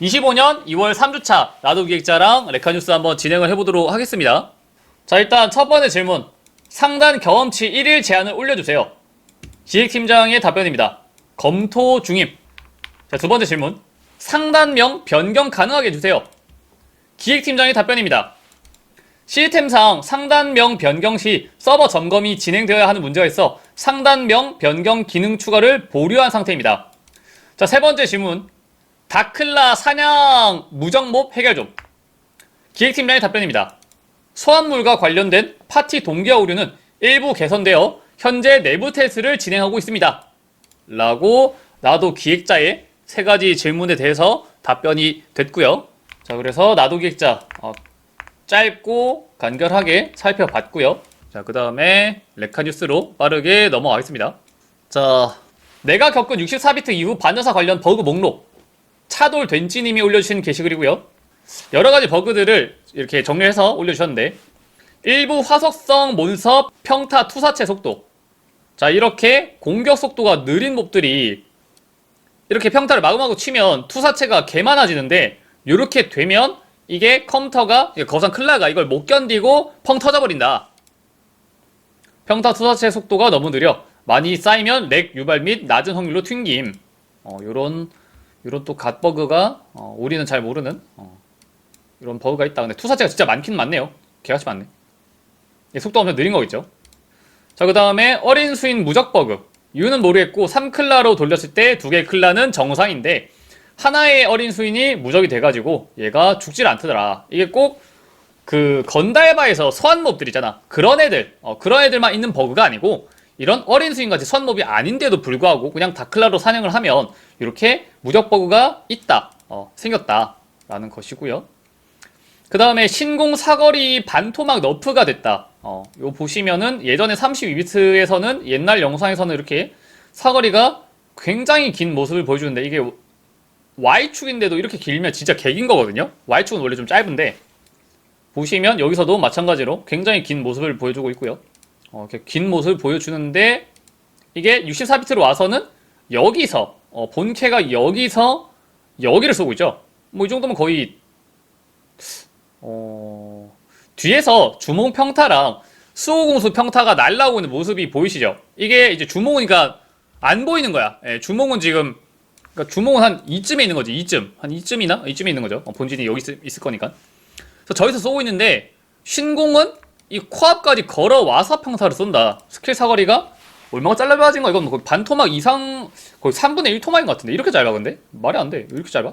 25년 2월 3주차 나도 기획자랑 레카뉴스 한번 진행을 해보도록 하겠습니다. 자, 일단 첫 번째 질문. 상단 경험치 1일 제한을 올려주세요. 기획팀장의 답변입니다. 검토 중임. 자, 두 번째 질문. 상단명 변경 가능하게 해주세요. 기획팀장의 답변입니다. 시스템상 상단명 변경 시 서버 점검이 진행되어야 하는 문제가 있어 상단명 변경 기능 추가를 보류한 상태입니다. 자, 세 번째 질문. 다클라 사냥 무정몹 해결 좀. 기획팀장의 답변입니다. 소환물과 관련된 파티 동기화 오류는 일부 개선되어 현재 내부 테스트를 진행하고 있습니다. 라고 나도 기획자의 세 가지 질문에 대해서 답변이 됐고요. 자, 그래서 나도 기획자 어, 짧고 간결하게 살펴봤고요. 자, 그 다음에 레카 뉴스로 빠르게 넘어가겠습니다. 자, 내가 겪은 64비트 이후 반전사 관련 버그 목록 차돌 된지님이 올려주신 게시글이고요. 여러 가지 버그들을 이렇게 정리해서 올려주셨는데 일부 화석성 몬서 평타 투사체 속도 자 이렇게 공격 속도가 느린 몹들이 이렇게 평타를 마구마구 치면 투사체가 개 많아지는데 이렇게 되면 이게 컴퓨터가 거상 클라가 이걸 못 견디고 펑 터져버린다. 평타 투사체 속도가 너무 느려 많이 쌓이면 렉 유발 및 낮은 확률로 튕김. 어, 요런 요런 또 갓버그가 어, 우리는 잘 모르는 어, 이런 버그가 있다. 근데 투사체가 진짜 많긴 많네요. 개같이 많네. 이게 속도가 엄청 느린 거겠죠. 자, 그 다음에 어린 수인 무적 버그. 이유는 모르겠고 3클라로 돌렸을 때 두 개의 클라는 정상인데 하나의 어린 수인이 무적이 돼가지고 얘가 죽질 않더라. 이게 꼭 그 건달바에서 소환몹들 있잖아. 그런 애들, 어, 그런 애들만 있는 버그가 아니고 이런 어린 수인같이 소환몹이 아닌데도 불구하고 그냥 다클라로 사냥을 하면 이렇게 무적 버그가 있다, 어, 생겼다라는 것이고요. 그 다음에 신공 사거리 반토막 너프가 됐다. 어, 요 보시면은 예전에 32비트에서는 옛날 영상에서는 이렇게 사거리가 굉장히 긴 모습을 보여주는데 이게 Y축인데도 이렇게 길면 진짜 개긴 거거든요. Y축은 원래 좀 짧은데 보시면 여기서도 마찬가지로 굉장히 긴 모습을 보여주고 있고요. 어, 이렇게 긴 모습을 보여주는데 이게 64비트로 와서는 여기서 어, 본캐가 여기서 여기를 쏘고 있죠. 뭐 이 정도면 거의 어, 뒤에서 주몽 평타랑 수호공수 평타가 날라오고 있는 모습이 보이시죠? 이게 이제 주몽이니까 안 보이는 거야. 예, 주몽은 지금 그러니까 주몽은 한 이쯤에 있는 거지. 이쯤 한 이쯤이나 이쯤에 있는 거죠. 어, 본진이 여기 있, 있을 거니까. 그래서 저기서 쏘고 있는데 신공은 이 코앞까지 걸어와서 평타를 쏜다. 스킬 사거리가 얼마나 짧아진 거야? 이건 거의 반 토막 이상 거의 3분의 1 토막인 것 같은데 이렇게 짧아 근데 말이 안 돼. 왜 이렇게 짧아?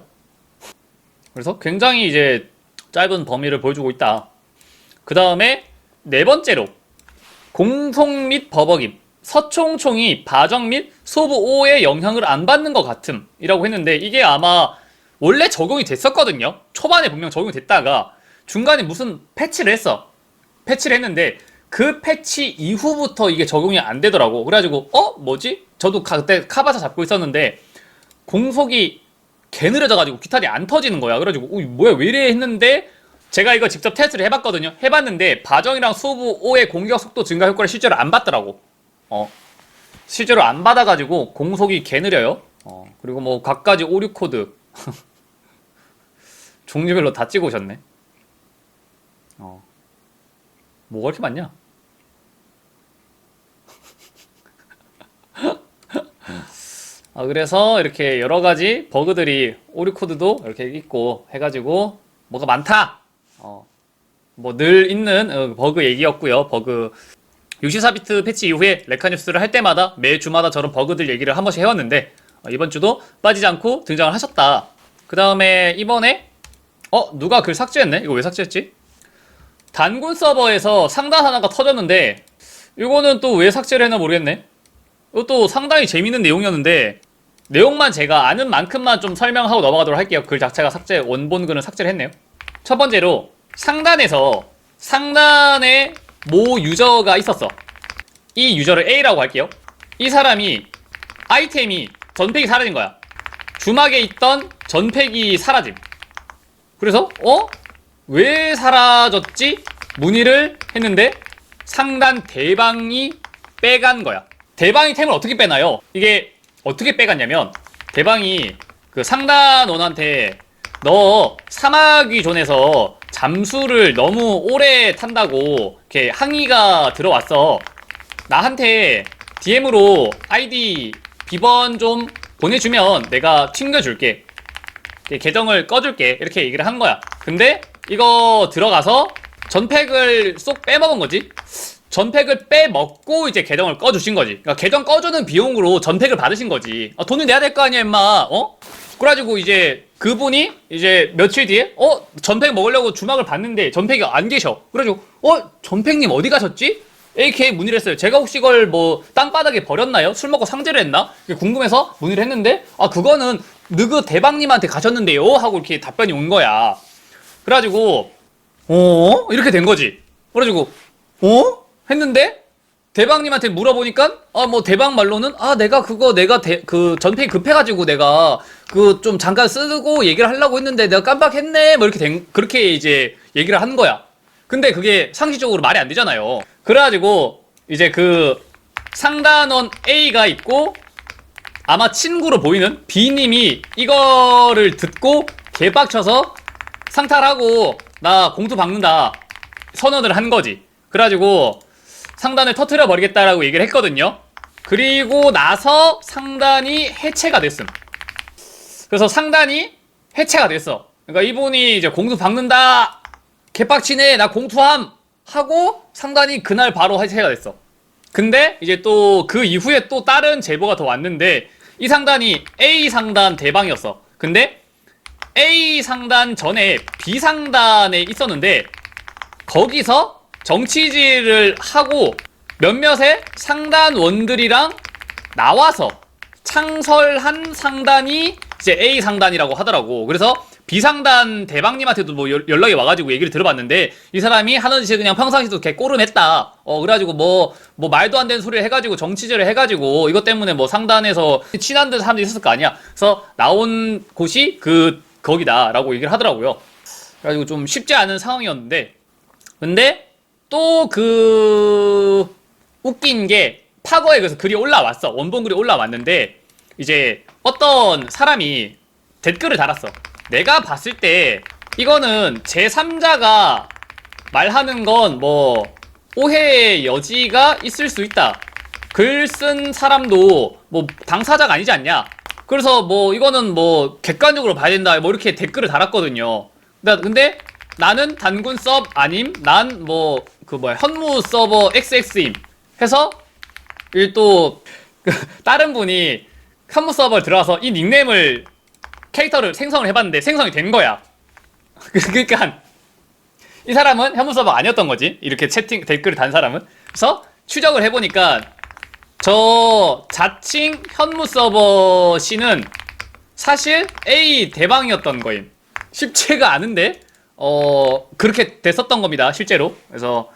그래서 굉장히 이제 짧은 범위를 보여주고 있다. 그 다음에 네 번째로 공송 및 버벅임 서총총이 바정 및 소부 5의 영향을 안 받는 것 같음이라고 했는데 이게 아마 원래 적용이 됐었거든요. 초반에 분명 적용이 됐다가 중간에 무슨 패치를 했어. 패치를 했는데 그 패치 이후부터 이게 적용이 안 되더라고. 그래가지고 어 뭐지? 저도 가- 그때 카바사 잡고 있었는데 공속이 개 느려져가지고 기탈이 안 터지는 거야. 그래가지고 어, 뭐야 왜 이래 했는데 제가 이거 직접 테스트를 해봤거든요. 해봤는데 바정이랑 수부 5의 공격 속도 증가 효과를 실제로 안 받더라고. 어 실제로 안 받아가지고 공속이 개 느려요. 어 그리고 뭐 각가지 오류 코드 종류별로 다 찍어 오셨네. 어 뭐가 이렇게 많냐? 아, 그래서 이렇게 여러 가지 버그들이 오류 코드도 이렇게 있고 해가지고 뭐가 많다. 어, 뭐 늘 있는 어, 버그 얘기였고요. 버그 64비트 패치 이후에 레카뉴스를 할 때마다 매 주마다 저런 버그들 얘기를 한 번씩 해왔는데 어, 이번 주도 빠지지 않고 등장을 하셨다. 그 다음에 이번에 어 누가 글 삭제했네? 이거 왜 삭제했지? 단군 서버에서 상단 하나가 터졌는데 이거는 또 왜 삭제를 했나 모르겠네. 이것도 상당히 재밌는 내용이었는데 내용만 제가 아는 만큼만 좀 설명하고 넘어가도록 할게요. 글 자체가 삭제 원본 글은 삭제를 했네요. 첫 번째로 상단에서 상단에 모 유저가 있었어. 이 유저를 A라고 할게요. 이 사람이 아이템이 전팩이 사라진 거야. 주막에 있던 전팩이 사라짐. 그래서 어? 왜 사라졌지? 문의를 했는데 상단 대방이 빼간 거야. 대방이 템을 어떻게 빼나요? 이게 어떻게 빼갔냐면 대방이 그 상단원한테 너 사마귀 존에서 잠수를 너무 오래 탄다고 이렇게 항의가 들어왔어. 나한테 DM으로 아이디 비번 좀 보내주면 내가. 이렇게 계정을 꺼줄게. 이렇게 얘기를 한 거야. 근데 이거 들어가서 전팩을 쏙 빼먹은 거지. 전팩을 빼먹고 이제 계정을 꺼주신 거지. 그러니까 계정 꺼주는 비용으로 전팩을 받으신 거지. 아, 돈을 내야 될 거 아니야, 임마. 어? 그래가지고 이제 그분이 이제 며칠 뒤에 어 전팩 먹으려고 주막을 봤는데 전팩이 안 계셔. 그래가지고 어 전팩님 어디 가셨지? AK 문의를 했어요. 제가 혹시 이걸 뭐 땅바닥에 버렸나요? 술 먹고 상제를 했나? 궁금해서 문의를 했는데 아 그거는 느그 대방님한테 가셨는데요 하고 이렇게 답변이 온 거야. 그래가지고 어 이렇게 된 거지. 그래가지고 어 했는데 대방님한테 물어보니까 아 뭐 대방 말로는 아 내가 그거 내가 대, 그 전팩 급해가지고 내가 그 좀 잠깐 쓰고 얘기를 하려고 했는데 내가 깜빡했네 뭐 이렇게 된 그렇게 이제 얘기를 한 거야. 근데 그게 상식적으로 말이 안 되잖아요. 그래가지고 이제 그 상단원 A가 있고 아마 친구로 보이는 B님이 이거를 듣고 개빡쳐서 상탈하고 나 공투 박는다 선언을 한 거지. 그래가지고 상단을 터트려 버리겠다라고 얘기를 했거든요. 그리고 나서 상단이 해체가 됐음. 그래서 상단이 해체가 됐어. 그러니까 이분이 이제 공투 박는다. 개빡치네. 나 공투함. 하고 상단이 그날 바로 해체가 됐어. 근데 이제 또 그 이후에 또 다른 제보가 더 왔는데 이 상단이 A 상단 대방이었어. 근데 A 상단 전에 B 상단에 있었는데 거기서 정치질을 하고 몇몇의 상단원들이랑 나와서 창설한 상단이 이제 A 상단이라고 하더라고. 그래서 B 상단 대방님한테도 뭐 연- 연락이 와가지고 얘기를 들어봤는데 이 사람이 하는 짓이 그냥 평상시도 개 꼬름했다. 어 그래가지고 뭐뭐 말도 안 되는 소리를 해가지고 정치질을 해가지고 이것 때문에 뭐 상단에서 친한 듯 사람들이 있었을 거 아니야. 그래서 나온 곳이 그 거기다라고 얘기를 하더라고요. 그래가지고 좀 쉽지 않은 상황이었는데 근데 또 그 웃긴 게 파거에 그래서 글이 올라왔어. 원본 글이 올라왔는데 이제 어떤 사람이 댓글을 달았어. 내가 봤을 때 이거는 제 3자가 말하는 건 뭐 오해의 여지가 있을 수 있다. 글 쓴 사람도 뭐 당사자가 아니지 않냐. 그래서 뭐 이거는 뭐 객관적으로 봐야 된다. 뭐 이렇게 댓글을 달았거든요. 나- 근데 나는 단군 섭 아님. 난 뭐 그 뭐야 현무 서버 XX임. 해서 또 다른 분이 현무 서버를 들어와서 이 닉네임을 캐릭터를 생성을 해봤는데 생성이 된 거야. 그러니까 이 사람은 현무 서버 아니었던 거지. 이렇게 채팅 댓글을 단 사람은. 그래서 추적을 해보니까 저 자칭 현무 서버 씨는 사실 A 대방이었던 거임. 쉽지가 않은데 어 그렇게 됐었던 겁니다. 실제로. 그래서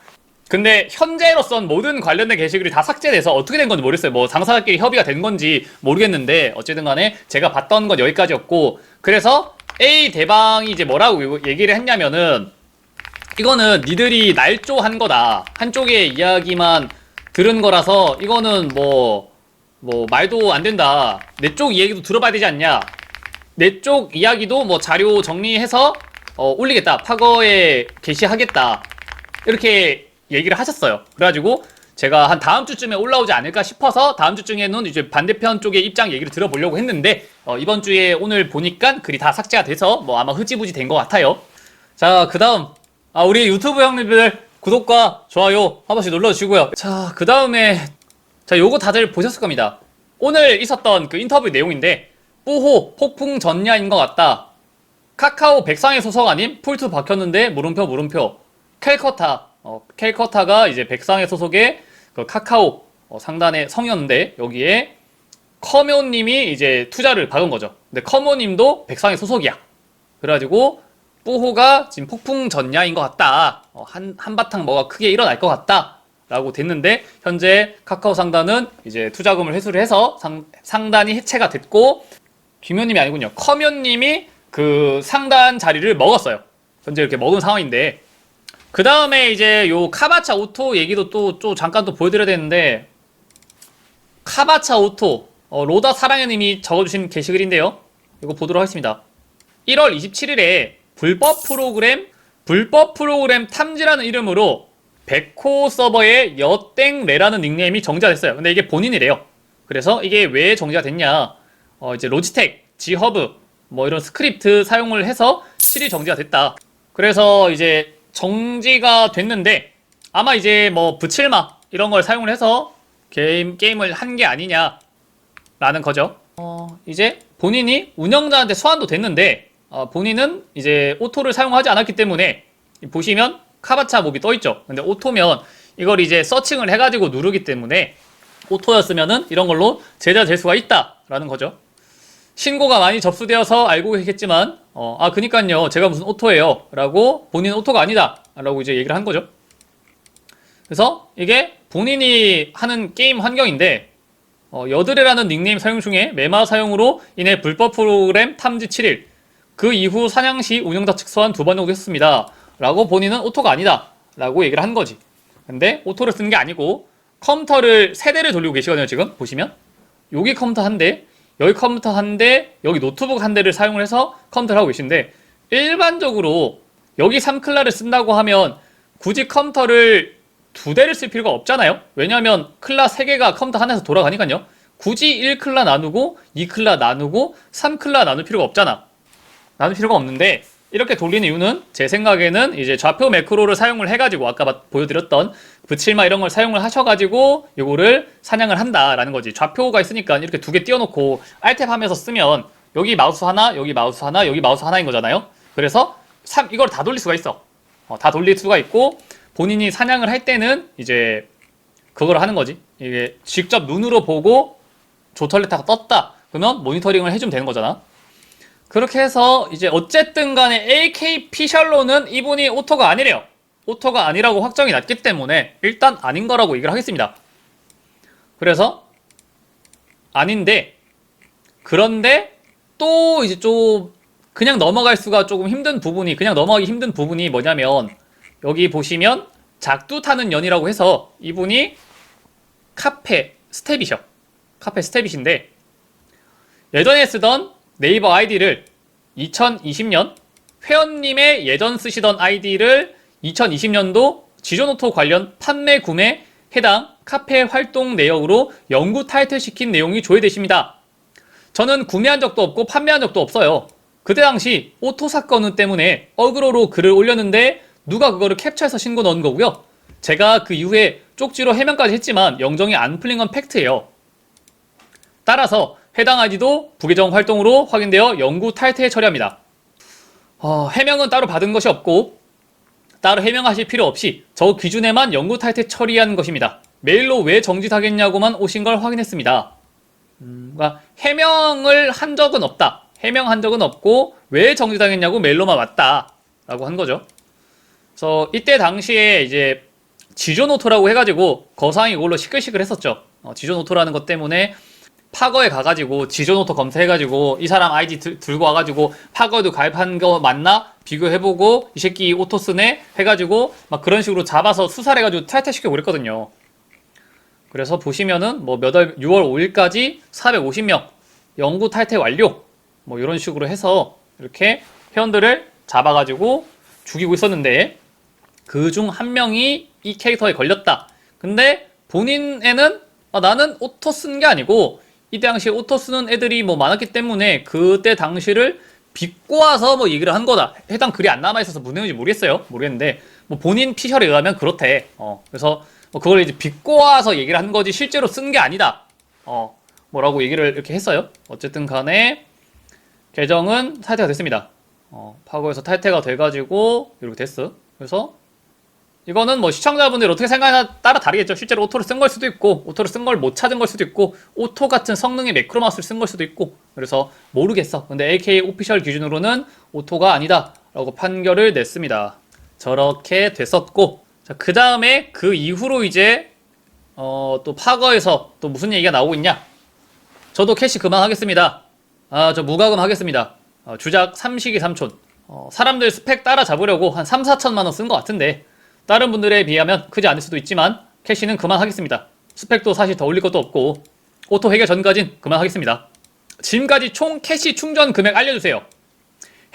근데 현재로선 모든 관련된 게시글이 다 삭제돼서 어떻게 된 건지 모르겠어요. 뭐 당사자끼리 협의가 된 건지 모르겠는데 어쨌든 간에 제가 봤던 건 여기까지였고 그래서 A 대방이 이제 뭐라고 얘기를 했냐면은 이거는 니들이 날조한 거다. 한쪽의 이야기만 들은 거라서 이거는 뭐, 뭐, 말도 안 된다. 내 쪽 이야기도 들어봐야 되지 않냐. 내 쪽 이야기도 뭐 자료 정리해서 어, 올리겠다. 파거에 게시하겠다. 이렇게 얘기를 하셨어요. 그래가지고 제가 한 다음 주쯤에 올라오지 않을까 싶어서 다음 주쯤에는 이제 반대편 쪽의 입장 얘기를 들어보려고 했는데 어, 이번 주에 오늘 보니까 글이 다 삭제가 돼서 뭐 아마 흐지부지 된 것 같아요. 자, 그 다음 아, 우리 유튜브 형님들 구독과 좋아요 한 번씩 눌러주시고요. 자, 그 다음에 자, 요거 다들 보셨을 겁니다. 오늘 있었던 그 인터뷰 내용인데 뿌호 폭풍 전야인 것 같다. 카카오 백상의 소속 아님? 풀투 박혔는데 물음표 물음표 캘커타 어, 캘커타가 이제 백상의 소속의 그 카카오 어, 상단의 성이었는데 여기에 커묘님이 이제 투자를 박은 거죠. 근데 커묘님도 백상의 소속이야. 그래가지고 뿌호가 지금 폭풍 전야인 것 같다. 어, 한 한바탕 뭐가 크게 일어날 것 같다. 라고 됐는데 현재 카카오 상단은 이제 투자금을 회수를 해서 상, 상단이 해체가 됐고 김효님이 아니군요. 커면님이 그 상단 자리를 먹었어요. 현재 이렇게 먹은 상황인데 그 다음에 이제 요 카바차 오토 얘기도 또, 또 잠깐 또 보여드려야 되는데 카바차 오토 어, 로다 사랑해님이 적어주신 게시글인데요. 이거 보도록 하겠습니다. 1월 27일에 불법 프로그램 불법 프로그램 탐지라는 이름으로 백호 서버에 여땡레라는 닉네임이 정지가 됐어요. 근데 이게 본인이래요. 그래서 이게 왜 정지가 됐냐? 어, 이제 로지텍, 지허브 뭐 이런 스크립트 사용을 해서 실이 정지가 됐다. 그래서 이제 정지가 됐는데 아마 이제 뭐 부칠마 이런 걸 사용을 해서 게임 게임을 한 게 아니냐라는 거죠. 어, 이제 본인이 운영자한테 소환도 됐는데 어, 본인은 이제 오토를 사용하지 않았기 때문에 보시면 카바차 몹이 떠 있죠. 근데 오토면 이걸 이제 서칭을 해가지고 누르기 때문에 오토였으면은 이런 걸로 제자 될 수가 있다라는 거죠. 신고가 많이 접수되어서 알고 계시겠지만 어, 아 그니까요 제가 무슨 오토예요 라고 본인 오토가 아니다 라고 이제 얘기를 한 거죠 그래서 이게 본인이 하는 게임 환경인데 어, 여드레라는 닉네임 사용 중에 메마 사용으로 인해 불법 프로그램 탐지 7일 그 이후 사냥 시 운영자 측 소환 두번 정도 했습니다 라고 본인은 오토가 아니다 라고 얘기를 한 거지 근데 오토를 쓴게 아니고 컴퓨터를 세 대를 돌리고 계시거든요 지금 보시면 여기 컴퓨터 한 대, 여기 컴퓨터 한 대, 여기 노트북 한 대를 사용을 해서 컴퓨터를 하고 계신데 일반적으로 여기 3클라를 쓴다고 하면 굳이 컴퓨터를 두 대를 쓸 필요가 없잖아요. 왜냐하면 클라 3개가 컴퓨터 하나에서 돌아가니까요. 굳이 1클라 나누고 2클라 나누고 3클라 나눌 필요가 없잖아. 나눌 필요가 없는데 이렇게 돌리는 이유는 제 생각에는 이제 좌표 매크로를 사용을 해가지고 아까 마- 보여드렸던 붙일마 이런 걸 사용을 하셔가지고 이거를 사냥을 한다라는 거지. 좌표가 있으니까 이렇게 두 개 띄워놓고 알탭 하면서 쓰면 여기 마우스 하나, 여기 마우스 하나, 여기 마우스 하나인 거잖아요. 그래서 삼- 이걸 다 돌릴 수가 있어. 어, 다 돌릴 수가 있고 본인이 사냥을 할 때는 이제 그걸 하는 거지. 이게 직접 눈으로 보고 조털레타가 떴다. 그러면 모니터링을 해주면 되는 거잖아. 그렇게 해서 이제 어쨌든 간에 AK 피셜로는 이분이 오토가 아니래요. 오토가 아니라고 확정이 났기 때문에 일단 아닌 거라고 얘기를 하겠습니다. 그래서 아닌데 그런데 또 이제 좀 그냥 넘어갈 수가 조금 힘든 부분이 그냥 넘어가기 힘든 부분이 뭐냐면 여기 보시면 작두 타는 연이라고 해서 이분이 카페 스텝이셔. 카페 스텝이신데 예전에 쓰던 네이버 아이디를 2020년 회원님의 예전 쓰시던 아이디를 2020년도 지존오토 관련 판매 구매 해당 카페 활동 내역으로 연구 타이틀 시킨 내용이 조회되십니다. 저는 구매한 적도 없고 판매한 적도 없어요. 그때 당시 오토 사건 때문에 어그로로 글을 올렸는데 누가 그거를 캡처해서 신고 넣은 거고요. 제가 그 이후에 쪽지로 해명까지 했지만 영정이 안 풀린 건 팩트예요. 따라서 해당 아이디도 부계정 활동으로 확인되어 연구 탈퇴 처리합니다. 어, 해명은 따로 받은 것이 없고 따로 해명하실 필요 없이 저 기준에만 연구 탈퇴 처리한 것입니다. 메일로 왜 정지하겠냐고만 오신 걸 확인했습니다. 음, 그러니까 해명을 한 적은 없다. 해명한 적은 없고 왜 정지당했냐고 메일로만 왔다라고 한 거죠. 그래서 이때 당시에 이제 지조노토라고 해가지고 거상이 이걸로 시끌시끌했었죠. 어, 지조노토라는 것 때문에 파거에 가가지고 지조노토 검색해가지고 이 사람 아이디 들, 들고 와가지고 파거에도 가입한 거 맞나 비교해보고 이 새끼 오토 쓰네 해가지고 막 그런 식으로 잡아서 수사를 해가지고 탈퇴시켜 버렸거든요. 그래서 보시면은 뭐 몇 월 6월 5일까지 450명 영구 탈퇴 완료 뭐 이런 식으로 해서 이렇게 회원들을 잡아가지고 죽이고 있었는데 그 중 한 명이 이 캐릭터에 걸렸다. 근데 본인에는 아, 나는 오토 쓴 게 아니고 이 당시에 오토 쓰는 애들이 뭐 많았기 때문에 그때 당시를 비꼬아서 뭐 얘기를 한 거다. 해당 글이 안 남아 있어서 무슨 내용인지 모르겠어요. 모르겠는데 뭐 본인 피셜에 의하면 그렇대. 어 그래서 뭐 그걸 이제 비꼬아서 얘기를 한 거지 실제로 쓴 게 아니다. 어 뭐라고 얘기를 이렇게 했어요. 어쨌든 간에 계정은 탈퇴가 됐습니다. 어, 파고에서 탈퇴가 돼가지고 이렇게 됐어. 그래서 이거는 뭐 시청자분들이 어떻게 생각하냐 따라 다르겠죠. 실제로 오토를 쓴 걸 수도 있고 오토를 쓴 걸 못 찾은 걸 수도 있고 오토 같은 성능의 매크로마우스를 쓴 걸 수도 있고 그래서 모르겠어. 근데 AK 오피셜 기준으로는 오토가 아니다 라고 판결을 냈습니다. 저렇게 됐었고 그 다음에 그 이후로 이제 어, 또 파거에서 또 무슨 얘기가 나오고 있냐? 저도 캐시 그만하겠습니다. 아, 저 무과금 하겠습니다. 어, 주작 삼식이 삼촌. 어, 사람들 스펙 따라잡으려고 한 3, 4천만 원 쓴 것 같은데 다른 분들에 비하면 크지 않을 수도 있지만 캐시는 그만하겠습니다. 스펙도 사실 더 올릴 것도 없고 오토 해결 전까진 그만하겠습니다. 지금까지 총 캐시 충전 금액 알려주세요.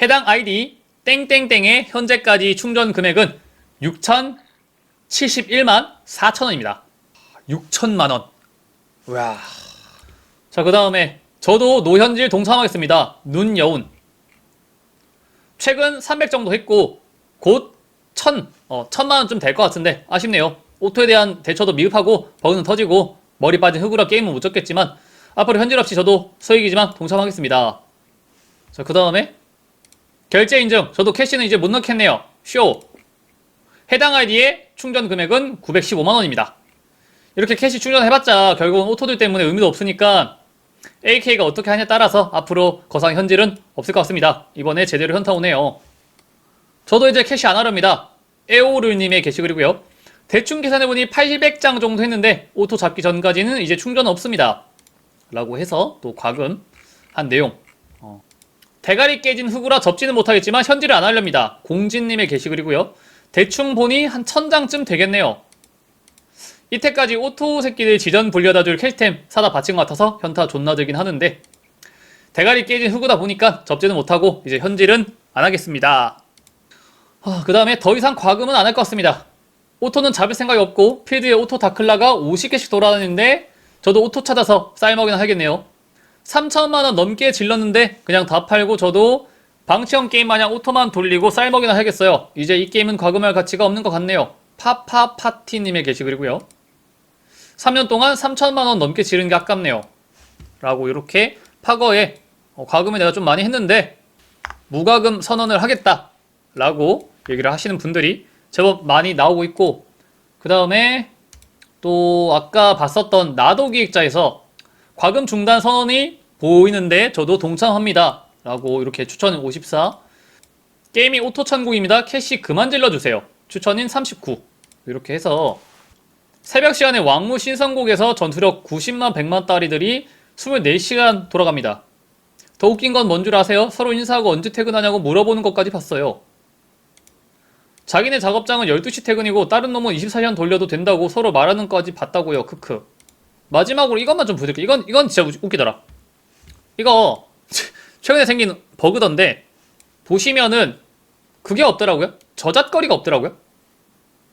해당 아이디 땡땡땡의 현재까지 충전 금액은 6,071만 4천원입니다. 6천만 원. 와. 자, 그 다음에 저도 노현질 동참하겠습니다. 눈여운. 최근 300 정도 했고 곧 1000, 어, 1000만 원쯤 될것 같은데 아쉽네요. 오토에 대한 대처도 미흡하고 버그는 터지고 머리 빠진 흑우라 게임은 못 졌겠지만 앞으로 현질 없이 저도 소액이지만 동참하겠습니다. 자, 그 다음에 결제 인증. 저도 캐시는 이제 못 넣겠네요. 쇼. 해당 아이디의 충전 금액은 915만 원입니다. 이렇게 캐시 충전해봤자 결국은 오토들 때문에 의미도 없으니까 AK가 어떻게 하냐에 따라서 앞으로 거상 현질은 없을 것 같습니다. 이번에 제대로 현타 오네요. 저도 이제 캐시 안 하렵니다. 에오르님의 게시글이고요. 대충 계산해보니 800장 정도 했는데 오토 잡기 전까지는 이제 충전 없습니다. 라고 해서 또 과금 한 내용. 어. 대가리 깨진 흑우라 접지는 못하겠지만 현질을 안 하렵니다. 공진님의 게시글이고요. 대충 보니 한 천장쯤 되겠네요. 이때까지 오토 새끼들 지전 불려다 줄 캐시템 사다 바친 것 같아서 현타 존나 들긴 하는데 대가리 깨진 흑우다 보니까 접지는 못하고 이제 현질은 안 하겠습니다. 그 다음에 더 이상 과금은 안 할 것 같습니다. 오토는 잡을 생각이 없고 필드에 오토 다클라가 50개씩 돌아다니는데 저도 오토 찾아서 쌀먹이나 하겠네요. 3천만원 넘게 질렀는데 그냥 다 팔고 저도 방치형 게임 마냥 오토만 돌리고 쌀먹이나 해야겠어요. 이제 이 게임은 과금할 가치가 없는 것 같네요. 파파파티님의 게시글이고요. 3년 동안 3천만원 넘게 지른 게 아깝네요. 라고 이렇게 파거에 어, 과금을 내가 좀 많이 했는데 무과금 선언을 하겠다. 라고 얘기를 하시는 분들이 제법 많이 나오고 있고 그 다음에 또 아까 봤었던 나도 기획자에서 과금 중단 선언이 보이는데 저도 동참합니다. 라고 이렇게 추천 54 게임이 오토 천국입니다. 캐시 그만 질러주세요. 추천인 39 이렇게 해서 새벽 시간에 왕무 신성곡에서 전투력 90만 100만 따리들이 24시간 돌아갑니다. 더 웃긴 건 뭔 줄 아세요? 서로 인사하고 언제 퇴근하냐고 물어보는 것까지 봤어요. 자기네 작업장은 12시 퇴근이고 다른 놈은 24시간 돌려도 된다고 서로 말하는 것까지 봤다고요. 크크. 마지막으로 이것만 좀 보여드릴게요. 이건, 이건 진짜 웃- 웃기더라. 이거 최근에 생긴 버그던데 보시면은 그게 없더라고요. 저잣거리가 없더라고요.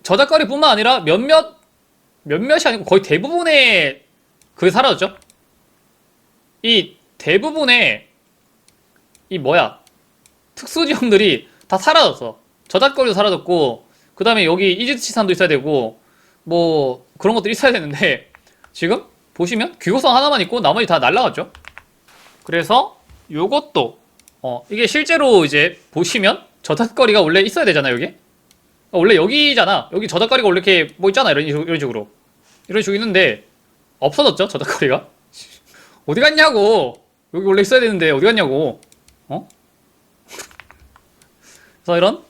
저잣거리뿐만 아니라 몇몇 몇몇이 아니고 거의 대부분의 그게 사라졌죠. 이 대부분의 이 뭐야 특수 지형들이 다 사라졌어. 저잣거리도 사라졌고 그 다음에 여기 이지치산도 있어야 되고 뭐 그런 것들이 있어야 되는데 지금 보시면 귀고성 하나만 있고 나머지 다 날라갔죠. 그래서 요것도 어 이게 실제로 이제 보시면 저잣거리가 원래 있어야 되잖아 여기? 어, 원래 여기잖아. 여기 저잣거리가 원래 이렇게 뭐 있잖아 이런, 이런 식으로. 이런 식으로 있는데 없어졌죠 저잣거리가? 어디 갔냐고. 여기 원래 있어야 되는데 어디 갔냐고. 어? 그래서 이런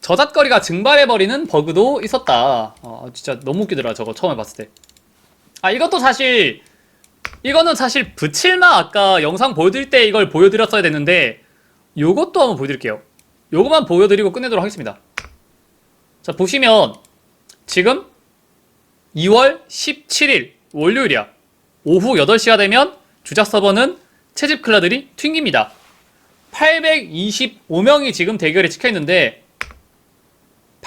저잣거리가 증발해버리는 버그도 있었다. 어, 진짜 너무 웃기더라 저거 처음에 봤을 때. 아 이것도 사실 이거는 사실 붙일마 아까 영상 보여드릴 때 이걸 보여드렸어야 됐는데 요것도 한번 보여드릴게요. 요거만 보여드리고 끝내도록 하겠습니다. 자 보시면 지금 2월 17일 월요일이야. 오후 8시가 되면 주작 서버는 채집 클라들이 튕깁니다. 825명이 지금 대결에 찍혀 있는데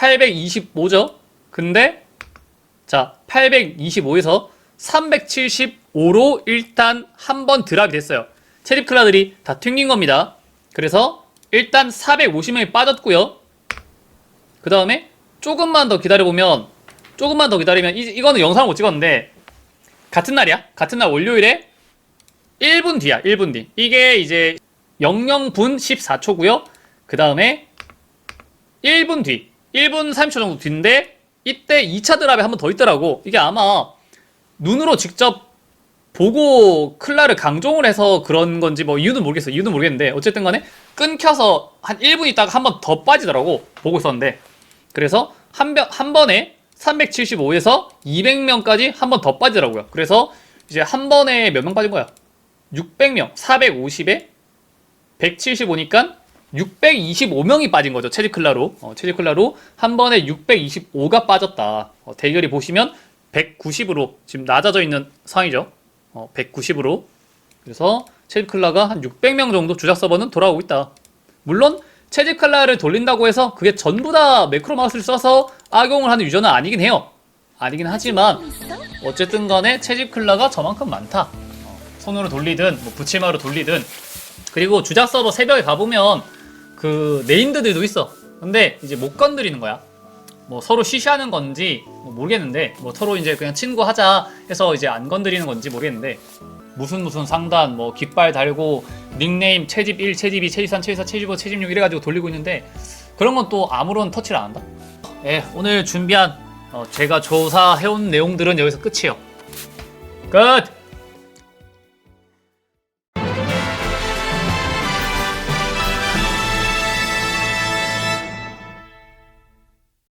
825죠 근데 자 825에서 375로 일단 한 번 드랍이 됐어요. 체립 클라들이 다 튕긴 겁니다. 그래서 일단 450명이 빠졌고요. 그 다음에 조금만 더 기다려보면 조금만 더 기다리면 이, 이거는 영상을 못 찍었는데 같은 날이야. 같은 날 월요일에 1분 뒤야. 1분 뒤. 이게 이제 00분 14초고요. 그 다음에 1분 뒤. 1분 30초 정도 뒤인데 이때 2차 드랍이 한번 더 있더라고. 이게 아마 눈으로 직접 보고 클라를 강종을 해서 그런 건지 뭐 이유는 모르겠어. 이유는 모르겠는데 어쨌든 간에 끊겨서 한 1분 있다가 한 번 더 빠지더라고. 보고 있었는데. 그래서 한, 번- 한 번에 375에서 200명까지 한 번 더 빠지더라고요. 그래서 이제 한 번에 몇 명 빠진 거야? 600명, 450에 175니까 625명이 빠진 거죠. 체리클라로. 어, 체리클라로 한 번에 625가 빠졌다. 어, 대결이 보시면 190으로 지금 낮아져 있는 상황이죠. 어, 190으로. 그래서 체리클라가 한 600명 정도 주작 서버는 돌아오고 있다. 물론 칼라를 돌린다고 해서 그게 전부 다 매크로 마우스를 써서 악용을 하는 유저는 아니긴 해요. 아니긴 하지만 어쨌든 간에 채집 클라가 저만큼 많다. 어, 손으로 돌리든 뭐 붙이마로 돌리든 그리고 주작 서버 새벽에 가보면 그 네임드들도 있어. 근데 이제 못 건드리는 거야. 뭐 서로 쉬쉬하는 건지 뭐 모르겠는데 뭐 서로 이제 그냥 친구 하자 해서 이제 안 건드리는 건지 모르겠는데 무슨 무슨 상단 뭐 깃발 달고 닉네임 채집 1, 채집 2, 채집 3, 채집 4, 채집 5, 채집 6 이래 가지고 돌리고 있는데 그런 건 또 아무런 터치를 안 한다. 예, 오늘 준비한 어, 제가 조사해온 내용들은 여기서 끝이에요. 끝!